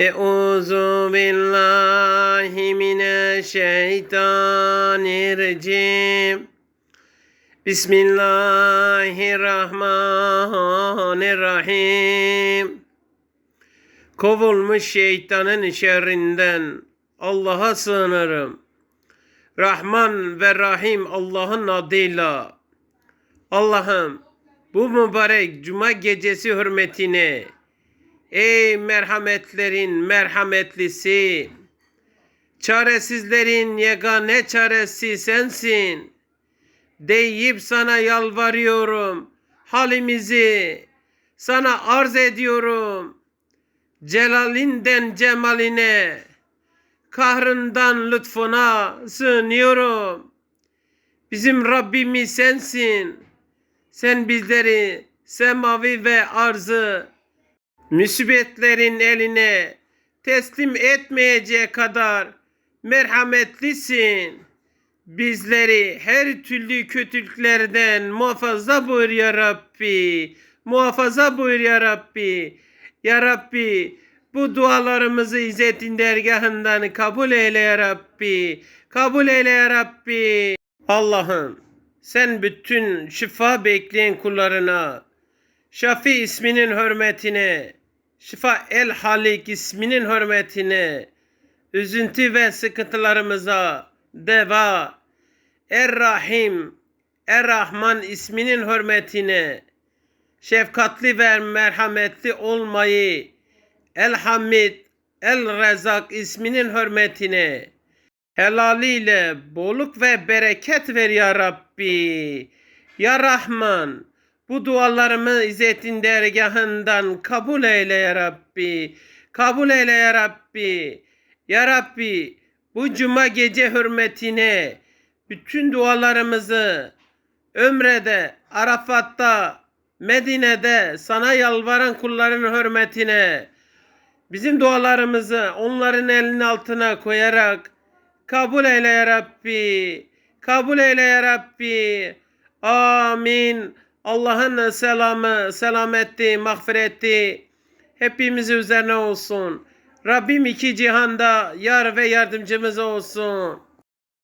Euzu billahi mineşşeytanirracim. Bismillahirrahmanirrahim. Kovulmuş şeytanın şerrinden Allah'a sığınırım. Rahman ve Rahim Allah'ın adıyla. Allah'ım bu mübarek cuma gecesi hürmetine ey merhametlerin merhametlisi çaresizlerin yegane çaresi sensin. Deyip sana yalvarıyorum halimizi sana arz ediyorum. Celalinden cemaline kahrından lütfuna sığınıyorum. Bizim Rabbimiz sensin. Sen bizleri semavi ve arzı musibetlerin eline teslim etmeyeceği kadar merhametlisin. Bizleri her türlü kötülüklerden muhafaza buyur ya Rabbi. Muhafaza buyur ya Rabbi. Ya Rabbi bu dualarımızı İzzet'in dergahından kabul eyle ya Rabbi. Kabul eyle ya Rabbi. Allah'ım sen bütün şifa bekleyen kullarına Şafi isminin hürmetine, Şifa El Halik isminin hürmetine, üzüntü ve sıkıntılarımıza deva, Er Rahim, Er Rahman isminin hürmetine, şefkatli ve merhametli olmayı, El Hamid, El Rezak isminin hürmetine, helaliyle bolluk ve bereket ver ya Rabbi. Ya Rahman, bu dualarımı İzzet'in dergahından kabul eyle ya Rabbi. Kabul eyle ya Rabbi. Ya Rabbi bu cuma gece hürmetine bütün dualarımızı Ömre'de, Arafat'ta, Medine'de sana yalvaran kulların hürmetine bizim dualarımızı onların elinin altına koyarak kabul eyle ya Rabbi. Kabul eyle ya Rabbi. Amin. Allah'ın selamı, selameti, mağfireti hepimiz üzerine olsun. Rabbim iki cihanda yar ve yardımcımız olsun.